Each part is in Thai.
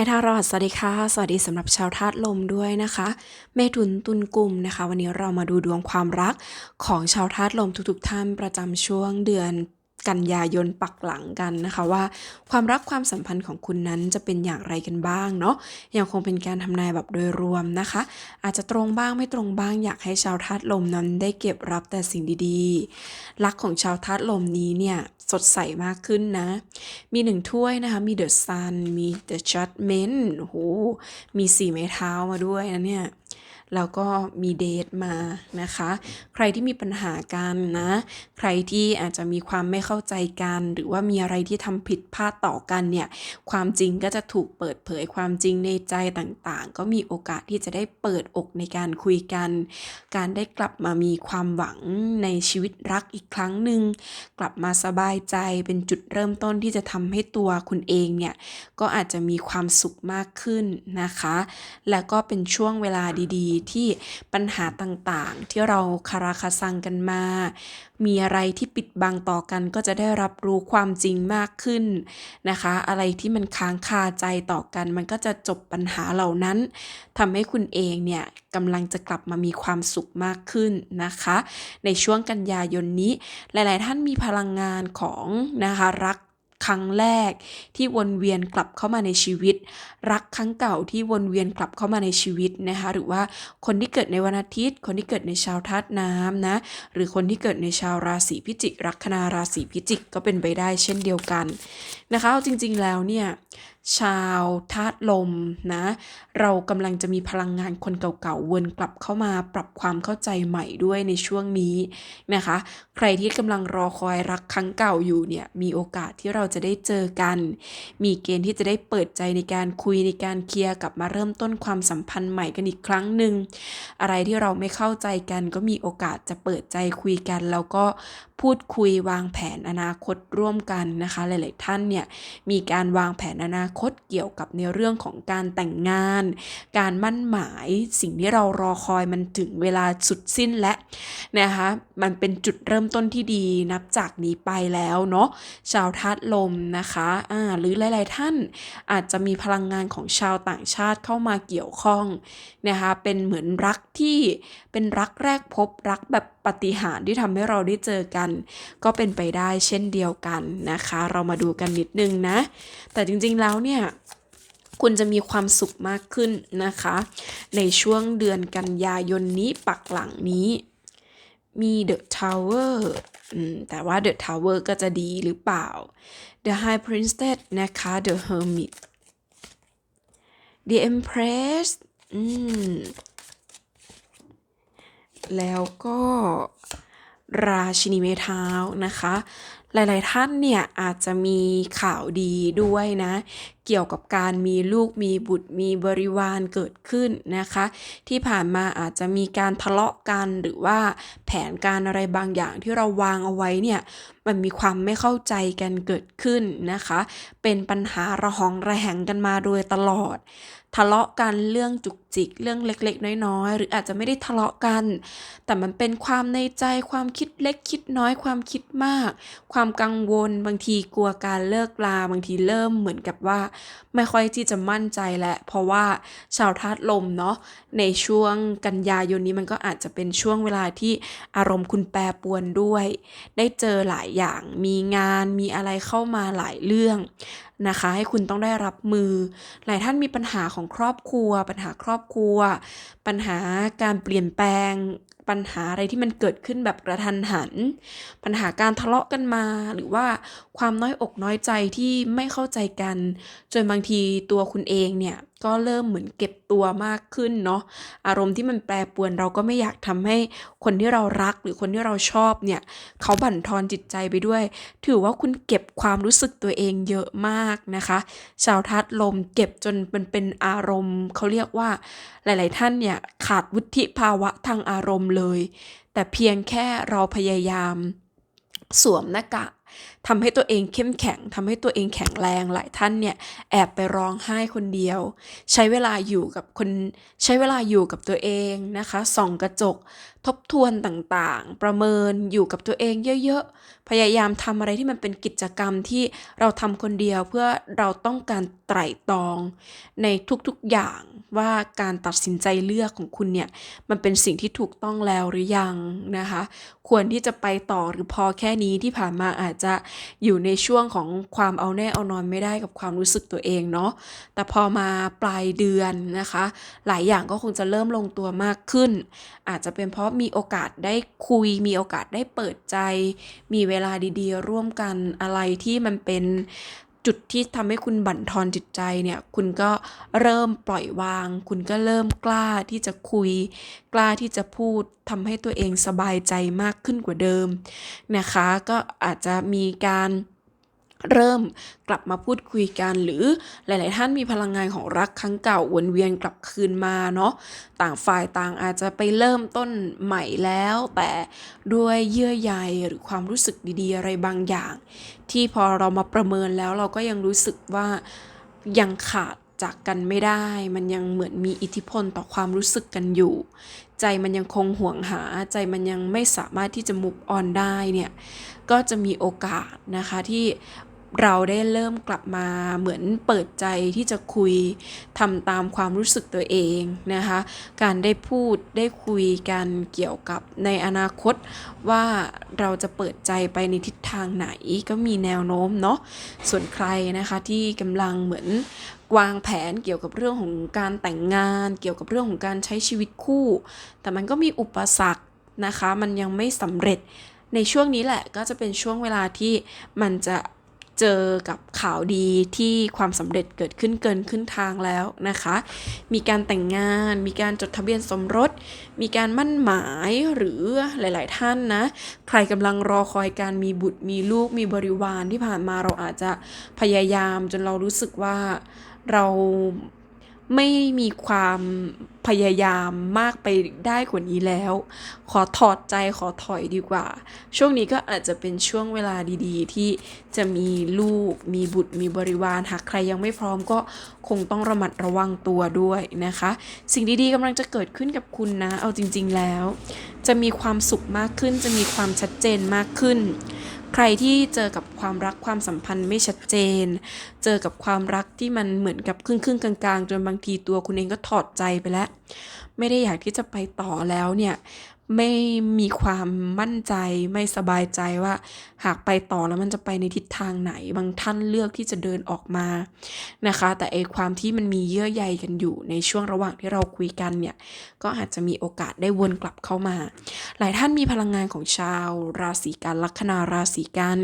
ายทารอดสวัสดีค่ะ สวัสดีสำหรับชาวธาตุลมด้วยนะคะ เมถุนตุลกุมนะคะ วันนี้เรามาดูดวงความรักของชาวธาตุลมทุกๆ ท่านประจำช่วงเดือนกันยายนปักหลังกันนะคะว่า ความรักความสัมพันธ์ของคุณนั้นจะเป็นอย่างไรกันบ้างเนาะยังคงเป็นการทำนายแบบโดยรวมนะคะ อาจจะตรงบ้างไม่ตรงบ้างอยากให้ชาวธาตุลมนั้นได้เก็บรับแต่สิ่งดีๆรักของชาวธาตุลมนี้เนี่ย สดใสมากขึ้นนะ มีหนึ่งถ้วยนะคะ มี The Sun มี The Judgment โอ้โห มีสีไม้เท้ามาด้วยนะเนี่ย แล้วก็มีเดทมานะคะ ใครที่มีปัญหากันนะ ใครที่อาจจะมีความไม่เข้าใจกัน หรือว่ามีอะไรที่ทำผิดพลาดต่อกันเนี่ย ความจริงก็จะถูกเปิดเผยความจริงในใจต่างๆ ก็มีโอกาสที่จะได้เปิดอกในการคุยกัน การได้กลับมามีความหวังในชีวิตรักอีกครั้งหนึ่งกลับมาสบายใจเป็นจุดเริ่มต้นที่จะทำให้ตัวคุณเองเนี่ย ก็อาจจะมีความสุขมากขึ้นนะคะ แล้วก็เป็นช่วงเวลาดีๆที่ปัญหาต่างๆ ที่เราคาราคาซังกันมา มีอะไรที่ปิดบังต่อกันก็จะได้รับรู้ความจริงมากขึ้นนะคะ อะไรที่มันค้างคาใจต่อกัน มันก็จะจบปัญหาเหล่านั้นทำให้คุณเองเนี่ยกำลังจะกลับมามีความสุขมากขึ้นนะคะ ในช่วงกันยายนนี้ หลาย ๆ ท่านมีพลังงานของนะคะรัก ครั้งแรก ที่วนเวียนกลับเข้ามาในชีวิต รักครั้งเก่าที่วนเวียนกลับเข้ามาในชีวิตนะคะ หรือว่าคนที่เกิดในวันอาทิตย์ คนที่เกิดในชาวธาตุน้ำนะ หรือคนที่เกิดในชาวราศีพิจิก ลัคนาราศีพิจิกก็เป็นไปได้เช่นเดียวกันนะคะจริงๆแล้วเนี่ยชาวธาตุลมนะ เรากำลังจะมีพลังงานคนเก่าๆวนกลับเข้ามาปรับความเข้าใจใหม่ด้วยในช่วงนี้นะคะ ใครที่กำลังรอคอยรักครั้งเก่าอยู่เนี่ยมีโอกาสที่เราจะได้เจอกัน มีเกณฑ์ที่จะได้เปิดใจในการคุยในการเคลียร์กลับมาเริ่มต้นความสัมพันธ์ใหม่กันอีกครั้งหนึ่งอะไรที่เราไม่เข้าใจกันก็มีโอกาสจะเปิดใจคุยกันแล้วก็ พูดคุยวางแผนอนาคตร่วมกันนะคะ หลาย ๆ ท่านเนี่ยมีการวางแผนอนาคตเกี่ยวกับในเรื่องของการแต่งงาน การมั่นหมายสิ่งที่เรารอคอยมันถึงเวลาสุดสิ้นและนะคะมันเป็นจุดเริ่มต้นที่ดีนับจากนี้ไปแล้วเนาะชาวธาตุลมนะคะอ่าหรือหลาย ๆ ท่านอาจจะมีพลังงานของชาวต่างชาติเข้ามาเกี่ยวข้องนะคะเป็นเหมือนรักที่เป็นรักแรกพบรักแบบปฏิหารที่ทำให้เราได้เจอกัน ก็เป็นไปได้เช่นเดียวกันนะคะ เรามาดูกันนิดนึงนะ แต่จริงๆแล้วเนี่ยคุณจะมีความสุขมากขึ้นนะคะ ในช่วงเดือนกันยายนนี้ปักหลังนี้ มี The Tower แต่ว่า The Tower ก็จะดีหรือเปล่า The High Priestess นะคะ The Hermit The Empress อืม แล้วก็ราชินีเมเท้านะคะ หลายๆท่านเนี่ยอาจจะมีข่าวดีด้วยนะ เกี่ยวกับการมีลูกมีบุตรมีบริวารเกิดขึ้นนะคะ ที่ผ่านมาอาจจะมีการทะเลาะกันหรือว่าแผนการอะไรบางอย่างที่เราวางเอาไว้เนี่ยมันมีความไม่เข้าใจกันเกิดขึ้นนะคะ เป็นปัญหาระหองระแหงกันมาโดยตลอด ทะเลาะกันเรื่องจุกจิกเรื่องเล็กๆ น้อยๆ หรืออาจจะไม่ได้ทะเลาะกัน แต่มันเป็นความในใจความคิดเล็กคิดน้อยความคิดมาก ความกังวล บางทีกลัวการเลิกลาบางทีเริ่มเหมือนกับว่า ไม่ค่อยที่จะมั่นใจแหละเพราะว่าชาวธาตุลมเนาะในช่วงกันยายนนี้มันก็อาจจะเป็นช่วงเวลาที่อารมณ์คุณแปรปวนด้วย ได้เจอหลายอย่างมีงานมีอะไรเข้ามาหลายเรื่องนะคะ ให้คุณต้องได้รับมือ หลายท่านมีปัญหาของครอบครัว ปัญหาครอบครัว ปัญหาการเปลี่ยนแปลงปัญหาอะไรที่มันเกิดขึ้นแบบกระทันหัน ปัญหาการทะเลาะกันมา หรือว่าความน้อยอกน้อยใจที่ไม่เข้าใจกัน จนบางทีตัวคุณเองเนี่ยก็เริ่มเหมือนเก็บตัวมากขึ้นเนาะอารมณ์ที่มันแปรปรวนเราก็ไม่อยากทำให้คนที่เรารักหรือคนที่เราชอบเนี่ยเขาบั่นทอนจิตใจไปด้วย ถือว่าคุณเก็บความรู้สึกตัวเองเยอะมากนะคะ ชาวทัดลมเก็บจนมันเป็นอารมณ์เขาเรียกว่าหลาย ๆ ท่านเนี่ยขาดวุฒิภาวะทางอารมณ์เลย แต่เพียงแค่เราพยายาม สวมหน้ากาก ทำให้ตัวเองเข้มแข็งทำให้ตัวเองแข็งแรงหลายท่านเนี่ยแอบไปร้องไห้คนเดียว ใช้เวลาอยู่กับคนใช้เวลาอยู่กับตัวเองนะคะส่องกระจก ทบทวนต่างๆ ประเมินอยู่กับตัวเองเยอะๆ พยายามทำอะไรที่มันเป็นกิจกรรมที่เราทำคนเดียวเพื่อเราต้องการไตร่ตรอง ในทุกๆอย่างว่าการตัดสินใจเลือกของคุณเนี่ยมันเป็นสิ่งที่ถูกต้องแล้วหรือยังนะคะ ควรที่จะไปต่อหรือพอแค่นี้ที่ผ่านมาอาจจะอยู่ในช่วงของความเอาแน่เอานอนไม่ได้กับความรู้สึกตัวเองเนาะแต่พอมาปลายเดือนนะคะ หลายอย่างก็คงจะเริ่มลงตัวมากขึ้น อาจจะเป็นเพราะมีโอกาสได้คุย มีโอกาสได้เปิดใจ มีเวลาดีๆ ร่วมกันอะไรที่มันเป็น จุดที่ทำให้คุณบั่นทอนจิตใจเนี่ย คุณก็เริ่มปล่อยวาง คุณก็เริ่มกล้าที่จะคุย กล้าที่จะพูดทำให้ตัวเองสบายใจมากขึ้นกว่าเดิมนะคะ ก็อาจจะมีการ เริ่มกลับมาพูดคุยกันหรือหลาย ๆ ท่านมีพลังงานของรักครั้งเก่าวนเวียนกลับคืนมาเนาะต่างฝ่ายต่างอาจจะไปเริ่มต้นใหม่แล้ว แต่ด้วยเยื่อใยหรือความรู้สึกดี ๆ อะไรบางอย่าง ที่พอเรามาประเมินแล้วเราก็ยังรู้สึกว่ายังขาดจากกันไม่ได้ มันยังเหมือนมีอิทธิพลต่อความรู้สึกกันอยู่ ใจมันยังคงห่วงหา ใจมันยังไม่สามารถที่จะมุกออนได้เนี่ย ก็จะมีโอกาสนะคะที่ เราได้เริ่มกลับมาเหมือนเปิดใจที่จะคุยทำตามความรู้สึกตัวเองนะคะ การได้พูดได้คุยกันเกี่ยวกับในอนาคตว่าเราจะเปิดใจไปในทิศทางไหนก็มีแนวโน้มเนาะส่วนใครนะคะที่กำลังเหมือนวางแผนเกี่ยวกับเรื่องของการแต่งงาน เกี่ยวกับเรื่องของการใช้ชีวิตคู่ แต่มันก็มีอุปสรรคนะคะ มันยังไม่สำเร็จในช่วงนี้แหละก็จะเป็นช่วงเวลาที่มันจะ เจอกับข่าวดีที่ความสำเร็จเกิดขึ้นเกินขึ้นทางแล้วนะคะ มีการแต่งงาน มีการจดทะเบียนสมรส มีการมั่นหมายหรือหลาย ๆ ท่านนะ ใครกำลังรอคอยการมีบุตรมีลูกมีบริวารที่ผ่านมาเราอาจจะพยายามจนเรารู้สึกว่าเรา ไม่มีความพยายามมากไปได้กว่านี้แล้ว ขอถอดใจขอถอยดีกว่า ช่วงนี้ก็อาจจะเป็นช่วงเวลาดีๆ ที่จะมีลูกมีบุตรมีบริวารหากใครยังไม่พร้อมก็คงต้องระมัดระวังตัวด้วยนะคะ สิ่งดีๆกำลังจะเกิดขึ้นกับคุณนะ เอาจริง ๆแล้ว จะมีความสุขมากขึ้นจะมีความชัดเจนมากขึ้น ใครที่เจอกับความรักความสัมพันธ์ไม่ชัดเจน เจอกับความรักที่มันเหมือนกับครึ่งครึ่งกลางๆ จนบางทีตัวคุณเองก็ถอดใจไปแล้ว ไม่ได้อยากที่จะไปต่อแล้วเนี่ย ไม่มีความมั่นใจไม่สบายใจว่า หากไปต่อแล้วมันจะไปในทิศทางไหน บางท่านเลือกที่จะเดินออกมานะคะ แต่ไอความที่มันมีเยื่อใยกันอยู่ในช่วงระหว่างที่เราคุยกันเนี่ย ก็อาจจะมีโอกาสได้วนกลับเข้ามา หลายท่านมีพลังงานของชาว ราศีกันลัคนาราศีกัน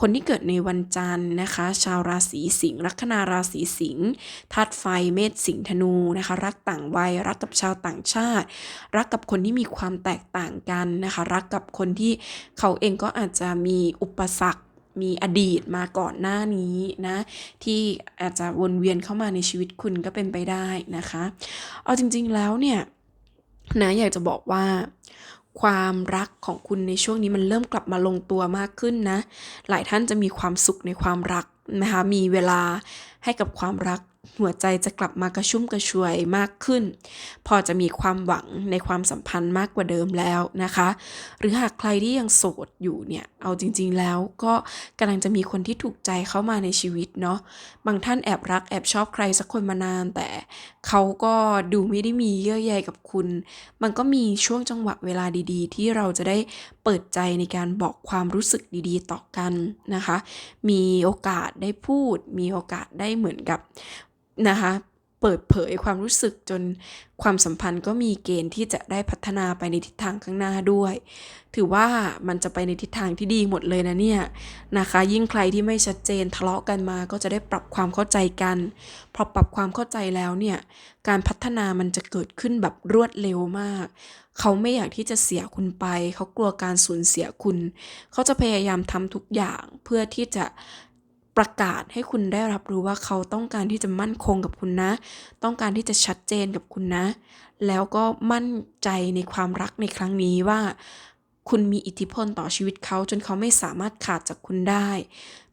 คนที่เกิดในวันจันทร์นะคะ ชาวราศีสิงห์ลัคนาราศีสิงห์ธาตุไฟเมษสิงห์ธนูนะคะ รักต่างวัยรักกับชาวต่างชาติ รักกับคนที่มีความแตกต่างกันนะคะ รักกับคนที่เขาเองก็อาจจะมีอุปสรรคมีอดีตมาก่อนหน้านี้นะ ที่อาจจะวนเวียนเข้ามาในชีวิตคุณก็เป็นไปได้นะคะ เอาจริง ๆแล้วเนี่ยนะอยากจะบอกว่าความรักของคุณในช่วงนี้มันเริ่มกลับมาลงตัวมากขึ้นนะ หลายท่านจะมีความสุขในความรักนะคะ มีเวลาให้กับความรัก หัวใจจะกลับมากระชุ่มกระชวยมากขึ้น พอจะมีความหวังในความสัมพันธ์มากกว่าเดิมแล้วนะคะ หรือหากใครที่ยังโสดอยู่เนี่ยเอาจริง ๆ แล้วก็กำลังจะมีคนที่ถูกใจเข้ามาในชีวิตเนาะบางท่านแอบรักแอบชอบใครสักคนมานาน แต่เขาก็ดูไม่ได้มีเยื่อใยกับคุณ มันก็มีช่วงจังหวะเวลาดี ๆ ที่เราจะได้เปิดใจในการบอกความรู้สึกดีๆ ต่อกันนะคะ มีโอกาสได้พูด มีโอกาสได้เหมือนกับ นะคะเปิดเผยความรู้สึกจนความสัมพันธ์ก็มีเกณฑ์ที่จะได้พัฒนาไปในทิศทางข้างหน้าด้วย ถือว่ามันจะไปในทิศทางที่ดีหมดเลยนะเนี่ยนะคะ ยิ่งใครที่ไม่ชัดเจนทะเลาะกันมาก็จะได้ปรับความเข้าใจกันพอปรับความเข้าใจแล้วเนี่ยการพัฒนามันจะเกิดขึ้นแบบรวดเร็วมาก เขาไม่อยากที่จะเสียคุณไป เขากลัวการสูญเสียคุณ เขาจะพยายามทำทุกอย่างเพื่อที่จะ ประกาศให้คุณได้รับรู้ว่าเขาต้องการที่จะมั่นคงกับคุณนะ ต้องการที่จะชัดเจนกับคุณนะ แล้วก็มั่นใจในความรักในครั้งนี้ว่า คุณมีอิทธิพลต่อชีวิตเขาจนเขาไม่สามารถขาดจากคุณได้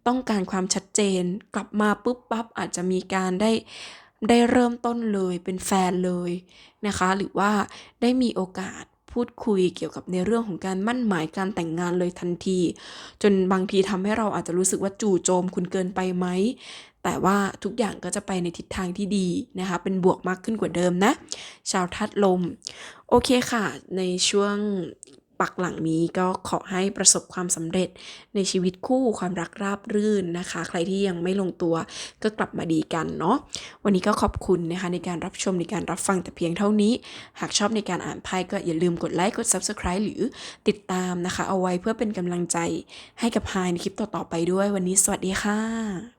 ต้องการความชัดเจนกลับมาปุ๊บปั๊บอาจจะมีการได้ได้เริ่มต้นเลยเป็นแฟนเลยนะคะ หรือว่าได้มีโอกาส พูดคุยเกี่ยวกับในเรื่องของการมั่นหมายการแต่งงานเลยทันที จนบางทีทำให้เราอาจจะรู้สึกว่าจู่โจมคุณเกินไปไหม แต่ว่าทุกอย่างก็จะไปในทิศทางที่ดีนะคะ เป็นบวกมากขึ้นกว่าเดิมนะ ชาวทัดลม โอเคค่ะ ในช่วง ปักหลังนี้ก็ขอให้ประสบความสำเร็จในชีวิตคู่ความรักราบรื่นนะคะ ใครที่ยังไม่ลงตัวก็กลับมาดีกันเนาะวันนี้ก็ขอบคุณนะคะในการรับชมในการรับฟังแต่เพียงเท่านี้ หากชอบในการอ่านไพ่ก็อย่าลืมกดไลค์กด Subscribe หรือติดตามนะคะ เอาไว้เพื่อเป็นกำลังใจให้กับไฮในคลิปต่อๆไปด้วย วันนี้สวัสดีค่ะ